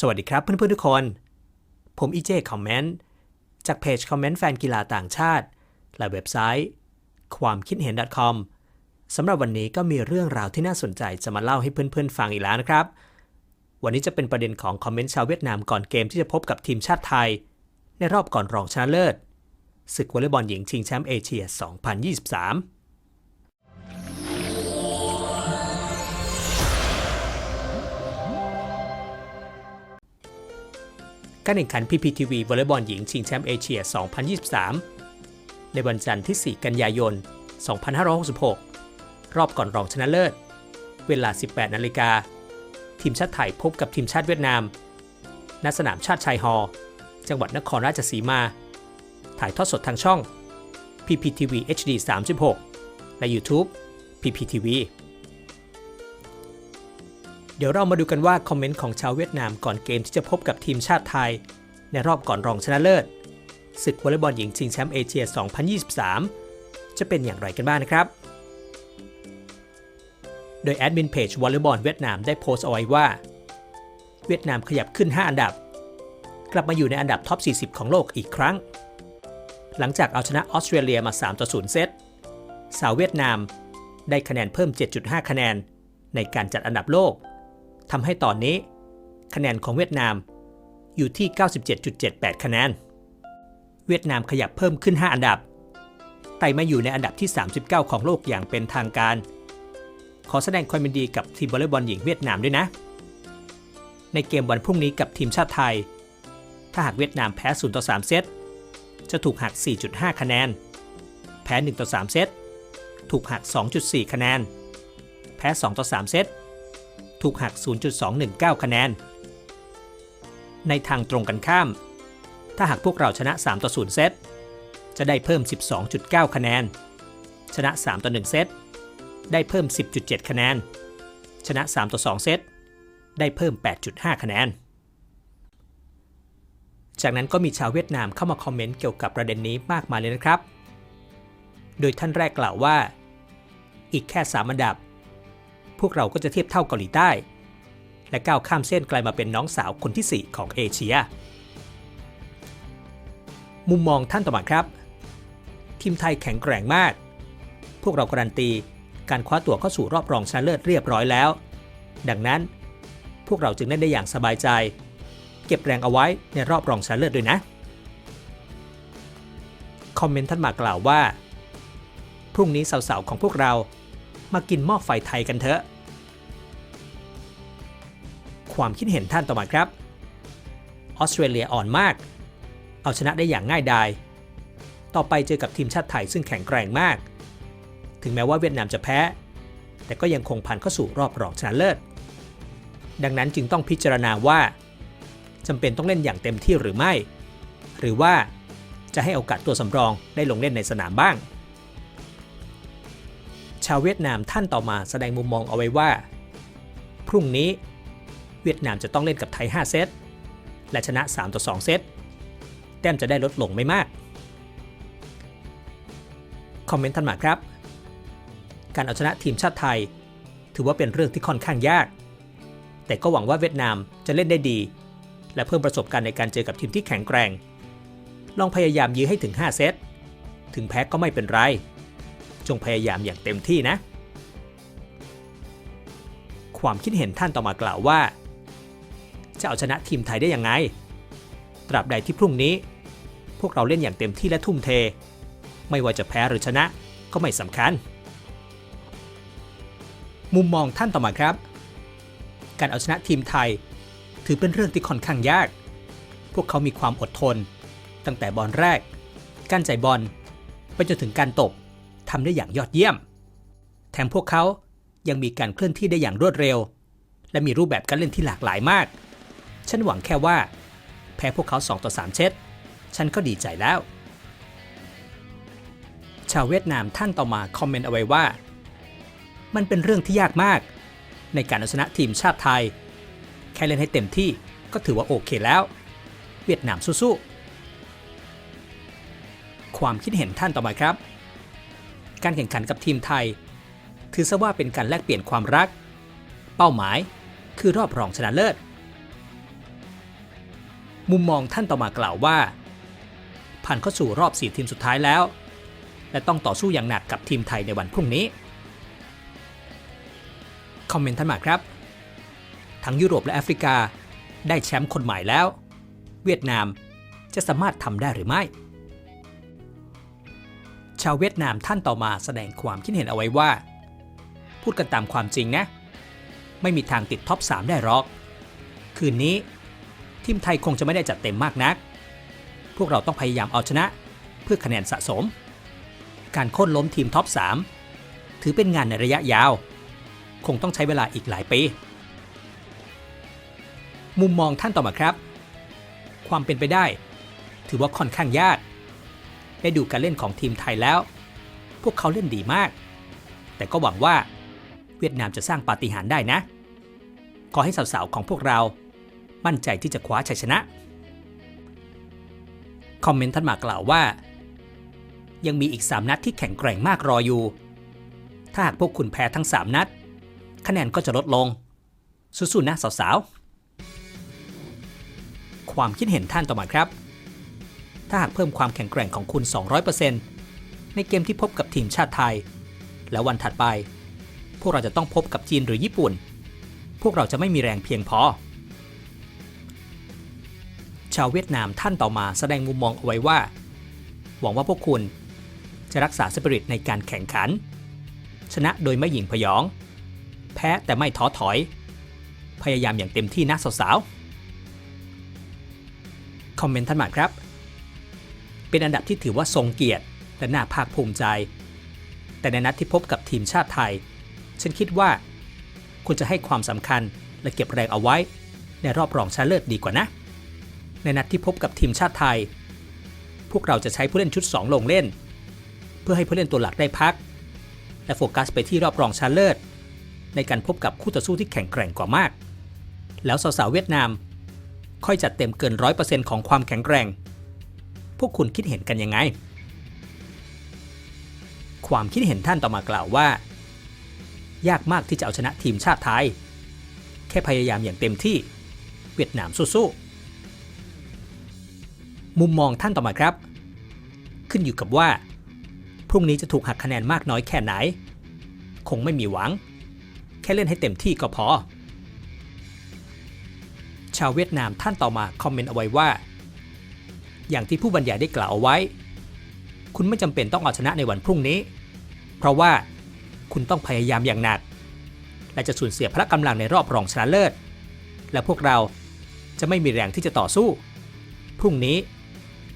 สวัสดีครับเพื่อนๆทุกคน ผมอีเจคอมเมนต์จากเพจคอมเมนต์แฟนกีฬาต่างชาติ และเว็บไซต์ ความคิดเห็น .com สำหรับวันนี้ก็มีเรื่องราวที่น่าสนใจจะมาเล่าให้เพื่อนๆฟังอีกแล้วนะครับ วันนี้จะเป็นประเด็นของคอมเมนต์ชาวเวียดนามก่อนเกมที่จะพบกับทีมชาติไทย ในรอบก่อนรองชนะเลิศศึกวอลเลย์บอลหญิงชิงแชมป์เอเชีย 2023 การแข่งขัน PPTV วอลเลย์บอลหญิงชิงแชมป์เอเชีย 2023 ในวันจันทร์ที่ 4 กันยายน 2566 รอบก่อนรองชนะเลิศ เวลา 18 นาฬิกา ทีมชาติไทยพบกับทีมชาติเวียดนาม ณ สนามชาติชายฮอร์จังหวัดนครราชสีมา ถ่ายทอดสดทางช่อง PPTV HD 36 และ YouTube PPTV เดี๋ยวเรามาดูกันว่าคอมเมนต์ของชาวเวียดนามก่อนเกมที่จะพบกับทีมชาติไทย ในรอบก่อนรองชนะเลิศศึกวอลเลย์บอลหญิงชิงแชมป์เอเชีย 2023 จะเป็นอย่างไรกันบ้างนะครับ โดยแอดมินเพจวอลเลย์บอลเวียดนามได้โพสต์เอาไว้ว่า เวียดนามขยับขึ้น 5 อันดับ กลับมาอยู่ในอันดับท็อป 40 ของโลกอีกครั้ง หลังจากเอาชนะออสเตรเลียมา 3 ต่อ 0 เซต สาวเวียดนามได้คะแนนเพิ่ม 7.5 คะแนน ในการจัดอันดับโลก ทำให้ตอนนี้ คะแนนของเวียดนามอยู่ที่ 97.78 คะแนน เวียดนามขยับเพิ่มขึ้น 5 อันดับ ไต่มาอยู่ในอันดับที่ 39 ของโลกอย่างเป็นทางการ ขอแสดงความยินดีกับทีมวอลเลย์บอลหญิงเวียดนามด้วยนะ ในเกมวันพรุ่งนี้กับทีมชาติไทย ถ้าหากเวียดนามแพ้0ต่อ3เซต จะถูกหัก 4.5 คะแนน แพ้1ต่อ3เซต ถูกหัก 2.4 คะแนน แพ้2ต่อ3เซต ถูกหัก 0.219 คะแนน ในทางตรงกันข้าม ถ้าหากพวกเราชนะ 3 ต่อ 0 เซต จะได้เพิ่ม 12.9 คะแนน ชนะ 3 ต่อ 1 เซต ได้เพิ่ม 10.7 คะแนน ชนะ 3 ต่อ 2 เซต ได้เพิ่ม 8.5 คะแนน จากนั้นก็มีชาวเวียดนามเข้ามาคอมเมนต์เกี่ยวกับประเด็นนี้มากมายเลยนะครับ โดยท่านแรกกล่าวว่า อีกแค่ 3 อันดับ พวกเราก็จะเทียบเท่าเกาหลีใต้ และก้าวข้ามเส้นกลายมาเป็นน้องสาวคนที่ 4 ของเอเชีย มุมมองท่านต่อมาครับ ทีมไทยแข็งแกร่งมาก พวกเราการันตี การคว้าตั๋วเข้าสู่รอบรองชนะเลิศเรียบร้อยแล้ว ดังนั้น พวกเราจึงเล่นได้อย่างสบายใจ เก็บแรงเอาไว้ในรอบรองชนะเลิศด้วยนะคอมเมนต์ท่านมากล่าวว่า พรุ่งนี้สาวๆของพวกเรา มากินหม้อไฟไทยกันเถอะ ความคิดเห็นท่านต่อมาครับ ออสเตรเลียอ่อนมาก เอาชนะได้อย่างง่ายดาย ต่อไปเจอกับทีมชาติไทยซึ่งแข็งแกร่งมาก ถึงแม้ว่าเวียดนามจะแพ้ แต่ก็ยังคงผ่านเข้าสู่รอบรองชนะเลิศ ดังนั้นจึงต้องพิจารณาว่าจำเป็นต้องเล่นอย่างเต็มที่หรือไม่ หรือว่าจะให้โอกาสตัวสำรองได้ลงเล่นในสนามบ้าง ชาวเวียดนามท่านต่อมาแสดงมุมมองเอาไว้ว่า พรุ่งนี้ เวียดนามจะต้องเล่นกับไทย 5 เซต และชนะ 3 ต่อ 2 เซต แต้มจะได้ลดลงไม่มาก คอมเมนต์ท่านมาครับ การเอาชนะทีมชาติไทย ถือว่าเป็นเรื่องที่ค่อนข้างยาก แต่ก็หวังว่าเวียดนามจะเล่นได้ดี และเพิ่มประสบการณ์ในการเจอกับทีมที่แข็งแกร่ง ลองพยายามยื้อให้ถึง 5 เซต ถึงแพ้ก็ไม่เป็นไร จงพยายามอย่างเต็มที่นะ ความคิดเห็นท่านต่อมากล่าวว่า จะเอาชนะทีมไทยได้ยังไง ตราบใดที่พรุ่งนี้ พวกเราเล่นอย่างเต็มที่และทุ่มเท ไม่ว่าจะแพ้หรือชนะก็ไม่สำคัญ มุมมองท่านต่อมาครับ การเอาชนะทีมไทย ถือเป็นเรื่องที่ค่อนข้างยาก พวกเขามีความอดทน ตั้งแต่บอลแรก การจ่ายบอลไปจนถึงการตบ ทำได้อย่างยอดเยี่ยม แถมพวกเขายังมีการเคลื่อนที่ได้อย่างรวดเร็ว และมีรูปแบบการเล่นที่หลากหลายมาก ฉันหวังแค่ว่า แพ้พวกเขา 2 ต่อ 3 เซตฉันก็ดีใจแล้ว ชาวเวียดนามท่านต่อมาคอมเมนต์เอาไว้ว่า มันเป็นเรื่องที่ยากมาก ในการเอาชนะทีมชาติไทย แค่เล่นให้เต็มที่ก็ถือว่าโอเคแล้ว เวียดนามสู้ๆความคิดเห็นท่านต่อมาครับ การแข่งขันกับทีมไทย ถือซะว่าเป็นการแลกเปลี่ยนความรัก เป้าหมายคือรอบรองชนะเลิศ มุมมองท่านต่อมากล่าวว่า ผ่านเข้าสู่รอบ 4 ทีมสุดท้ายแล้ว และต้องต่อสู้อย่างหนักกับทีมไทยในวันพรุ่งนี้ คอมเมนต์ท่านมาครับ ทั้งยุโรปและแอฟริกาได้แชมป์คนใหม่แล้ว เวียดนามจะสามารถทำได้หรือไม่ ชาวเวียดนามท่านต่อมาแสดงความคิดเห็นเอาไว้ว่า พูดกันตามความจริงนะ ไม่มีทางติดท็อป 3 ได้หรอก คืนนี้ ทีมไทยคงจะไม่ได้จัดเต็มมากนัก พวกเราต้องพยายามเอาชนะ เพื่อคะแนนสะสม การโค่นล้มทีมท็อป 3 ถือเป็นงานในระยะยาว คงต้องใช้เวลาอีกหลายปี มุมมองท่านต่อมาครับ ความเป็นไปได้ ถือว่าค่อนข้างยาก ได้ดูการเล่นของทีมไทยแล้ว พวกเขาเล่นดีมาก แต่ก็หวังว่า เวียดนามจะสร้างปาฏิหาริย์ได้นะ ขอให้สาวๆของพวกเรา มั่นใจที่จะคว้าชัยชนะ คอมเมนต์ท่านมากล่าวว่า ยังมีอีก 3 นัดที่แข็งแกร่งมากรออยู่ ถ้าหากพวกคุณแพ้ทั้ง 3 นัด คะแนนก็จะลดลง สู้ๆนะสาวๆ ความคิดเห็นท่านต่อมาครับ ถ้าหากเพิ่มความแข็งแกร่งของคุณ 200%ในเกมที่พบกับทีมชาติไทย แล้ววันถัดไป พวกเราจะต้องพบกับจีนหรือญี่ปุ่น พวกเราจะไม่มีแรงเพียงพอ ชาวเวียดนามท่านต่อมาแสดงมุมมองเอาไว้ว่า หวังว่าพวกคุณจะรักษาสปิริตในการแข่งขัน ชนะโดยไม่หยิ่งพยอง แพ้แต่ไม่ท้อถอย พยายามอย่างเต็มที่นะสาวๆคอมเมนต์ท่านมาครับ เป็นอันดับที่ถือว่าทรงเกียรติและน่าภาคภูมิใจ แต่ในนัดที่พบกับทีมชาติไทย ฉันคิดว่าคุณจะให้ความสำคัญและเก็บแรงเอาไว้ ในรอบรองชนะเลิศดีกว่านะ ในนัดที่พบกับทีมชาติไทย พวกเราจะใช้ผู้เล่นชุด 2 ลงเล่น เพื่อให้ผู้เล่นตัวหลักได้พัก และโฟกัสไปที่รอบรองชนะเลิศในการพบกับคู่ต่อสู้ที่แข็งแกร่งกว่ามาก แล้วสาวๆเวียดนาม ค่อยจัดเต็มเกิน100%ของความแข็งแกร่ง พวกคุณคิดเห็นกันยังไง ความคิดเห็นท่านต่อมากล่าวว่า ยากมากที่จะเอาชนะทีมชาติไทย แค่พยายามอย่างเต็มที่ เวียดนามสู้ๆ มุมมองท่านต่อมาครับ ขึ้นอยู่กับว่า พรุ่งนี้จะถูกหักคะแนนมากน้อยแค่ไหน คงไม่มีหวัง แค่เล่นให้เต็มที่ก็พอ ชาวเวียดนามท่านต่อมาคอมเมนต์เอาไว้ว่า อย่างที่ผู้บรรยายได้กล่าวเอาไว้ คุณไม่จำเป็นต้องเอาชนะในวันพรุ่งนี้ เพราะว่าคุณต้องพยายามอย่างหนัก และจะสูญเสียพละกำลังในรอบรองชนะเลิศ และพวกเราจะไม่มีแรงที่จะต่อสู้ พรุ่งนี้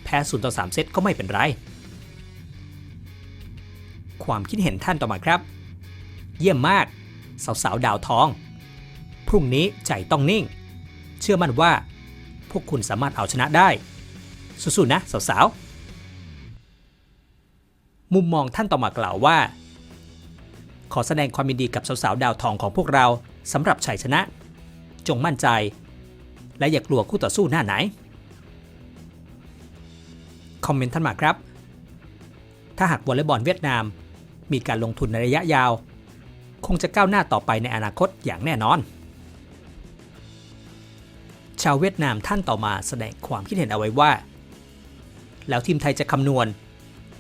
แพ้0ต่อ3เซตก็ไม่เป็นไร ความคิดเห็นท่านต่อมาครับ เยี่ยมมาก สาวๆดาวทอง พรุ่งนี้ใจต้องนิ่ง เชื่อมั่นว่าพวกคุณสามารถเอาชนะได้ สู้ๆนะสาวๆ มุมมองท่านต่อมากล่าวว่า ขอแสดงความยินดีกับสาวๆดาวทองของพวกเราสำหรับชัยชนะ จงมั่นใจ และอย่ากลัวคู่ต่อสู้หน้าไหน คอมเมนต์ท่านมาครับ ถ้าหากวอลเลย์บอลเวียดนาม มีการลงทุนในระยะยาว คงจะก้าวหน้าต่อไปในอนาคตอย่างแน่นอนชาวเวียดนามท่านต่อมาแสดงความคิดเห็นเอาไว้ว่า แล้วทีมไทยจะคำนวณ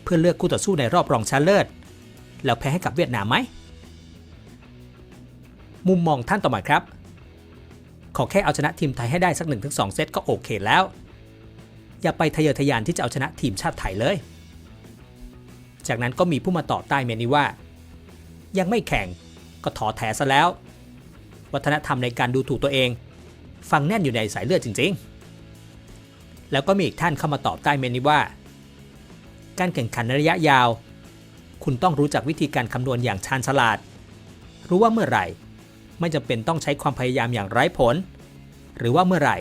เพื่อเลือกคู่ต่อสู้ในรอบรองชนะเลิศ แล้วแพ้ให้กับเวียดนามไหม มุมมองท่านต่อมาครับ ขอแค่เอาชนะทีมไทยให้ได้สัก 1-2 เซตก็โอเคแล้ว อย่าไปทะเยอทะยานที่จะเอาชนะทีมชาติไทยเลย จากนั้นก็มีผู้มาต่อใต้เมนนี้ว่า ยังไม่แข่งก็ถอแถซะแล้ว วัฒนธรรมในการดูถูกตัวเอง ฟังแน่นอยู่ในสายเลือดจริง ๆ แล้วก็มีอีกท่านเข้ามาตอบใต้เมนนี้ว่า การแข่งขันในระยะยาว คุณต้องรู้จักวิธีการคำนวณอย่างชาญฉลาด รู้ว่าเมื่อไหร่ ไม่จำเป็นต้องใช้ความพยายามอย่างไร้ผล หรือว่าเมื่อไหร่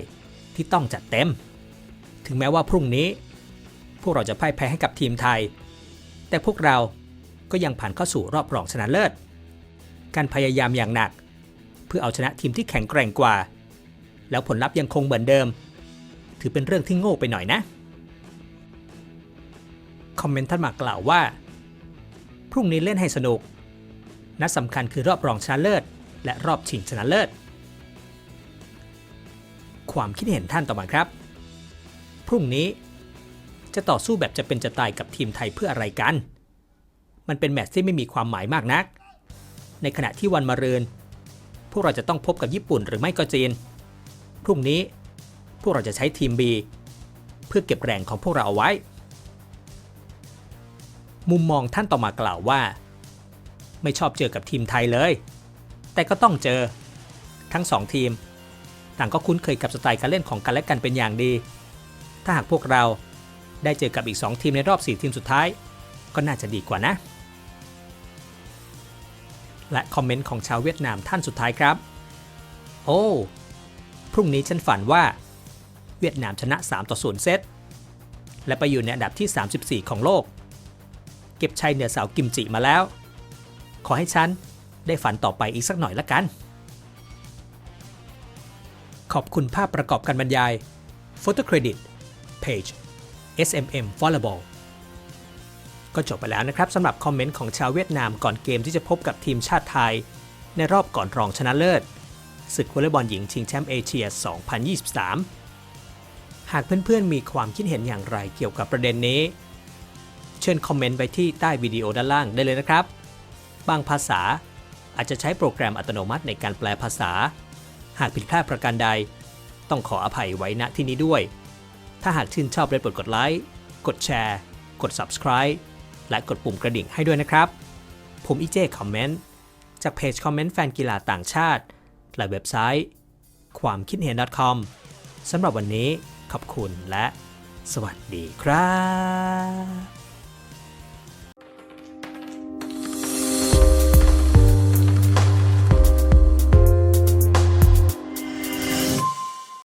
ที่ต้องจัดเต็ม ถึงแม้ว่าพรุ่งนี้ พวกเราจะพ่ายแพ้ให้กับทีมไทย แต่พวกเราก็ยังผ่านเข้าสู่รอบรองชนะเลิศ การพยายามอย่างหนัก เพื่อเอาชนะทีมที่แข็งแกร่งกว่า แล้วผลลัพธ์ยังคงเหมือนเดิม ถือเป็นเรื่องที่โง่ไปหน่อยนะ คอมเมนต์ท่านมากล่าวว่า พรุ่งนี้เล่นให้สนุก นัดสำคัญคือรอบรองชนะเลิศ และรอบชิงชนะเลิศ ความคิดเห็นท่านต่อมาครับ พรุ่งนี้จะต่อสู้แบบจะเป็นจะตายกับทีมไทยเพื่ออะไรกัน มันเป็นแมตช์ที่ไม่มีความหมายมากนัก ในขณะที่วันมะรืน พวกเราจะต้องพบกับญี่ปุ่นหรือไม่ก็จีน พรุ่งนี้ พวกเราจะใช้ทีม B เพื่อเก็บแรงของพวกเราเอาไว้ มุมมองท่านต่อมากล่าวว่า ไม่ชอบเจอกับทีมไทยเลย แต่ก็ต้องเจอ ทั้งสองทีม ต่างก็คุ้นเคยกับสไตล์การเล่นของกันและกันเป็นอย่างดี ถ้าหากพวกเราได้เจอกับอีก 2 ทีมในรอบ 4 ทีมสุดท้าย ก็น่าจะดีกว่านะ และคอมเมนต์ของชาวเวียดนามท่านสุดท้ายครับ โอ้ พรุ่งนี้ฉันฝันว่า เวียดนามชนะ 3 ต่อ 0 เซต และไปอยู่ในอันดับที่ 34 ของโลก เก็บชัยเหนือสาวกิมจิมาแล้ว ขอให้ฉันได้ฝันต่อไปอีกสักหน่อยละกัน ขอบคุณภาพประกอบการบรรยาย Photo Credit Page SMM Volleyball ก็จบไปแล้วนะครับสำหรับคอมเมนต์ของชาวเวียดนามก่อนเกมที่จะพบกับทีมชาติไทย ในรอบก่อนรองชนะเลิศศึกวอลเลย์บอลหญิงชิงแชมป์เอเชีย 2023 หากเพื่อนๆมีความคิดเห็นอย่างไรเกี่ยวกับประเด็นนี้ เชิญคอมเมนต์ไว้ที่ใต้วิดีโอด้านล่างได้เลยนะครับ บางภาษาอาจจะใช้โปรแกรมอัตโนมัติในการแปลภาษา หากผิดพลาดประการใด ต้องขออภัยไว้ณที่นี้ด้วย ถ้าหากชื่นชอบได้โปรดกดไลค์ กดแชร์ กด subscribe และกดปุ่มกระดิ่งให้ด้วยนะครับ ผมอีเจคอมเมนต์จากเพจคอมเมนต์แฟนกีฬาต่างชาติ และเว็บไซต์ ความคิดเห็น .com สำหรับวันนี้ ขอบคุณและสวัสดีครับ